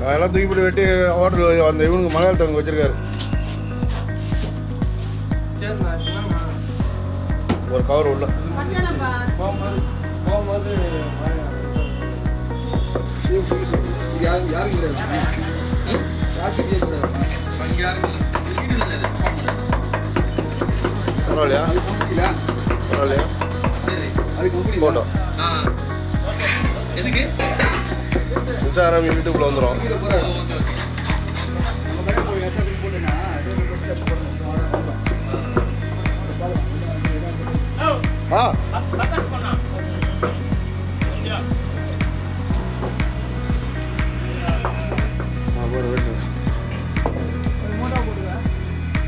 அதெல்லாம் தூக்கி போட்டு வெட்டி ஹோட்டல் அந்த இவனுக்கு மலையாளத்தவங்க வச்சிருக்காரு. ஒரு கவர் உள்ள. பரவாயில்லையா? பரவாயில்லையா? அது கம்பெனி போட்டோ. ஆ. எதுக்கு? இன்ஸ்டாகிராம் யூடியூப்ல வந்துடும் ஆ. சார் உங்களுக்கு வெட்டு.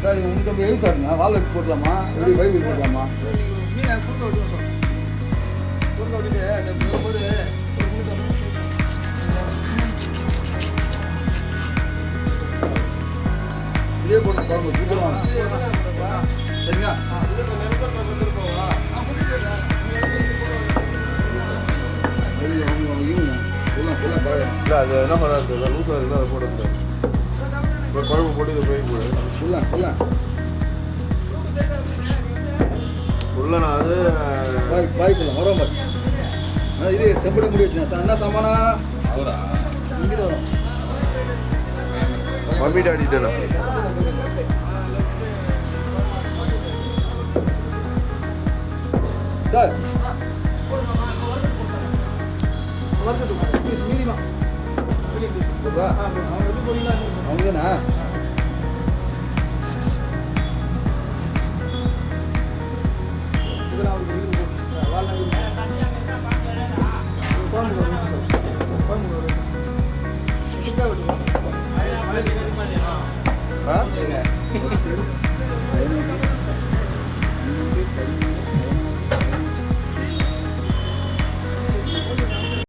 சார் தம்பி எது சார்ண்ணா வால் போடலாமா? எப்படி பைப் போடலாமா? இதே போட்டு குழம்பு சூப்பராக சரிங்களா? இல்ல அது என்ன பண்ணாது லூஸாக இருக்குல்ல அதை போட முடியாது. இப்போ குழம்பு போட்டு இதை போய் போடு. நான் அது பாய் பாய் போடலாம் வரோம் பாய். இது செம்படி முடி வச்சுனா என்ன சாமானா? அவரா? இங்கே வரும். சார் போதா? அவங்க தானே Ayun.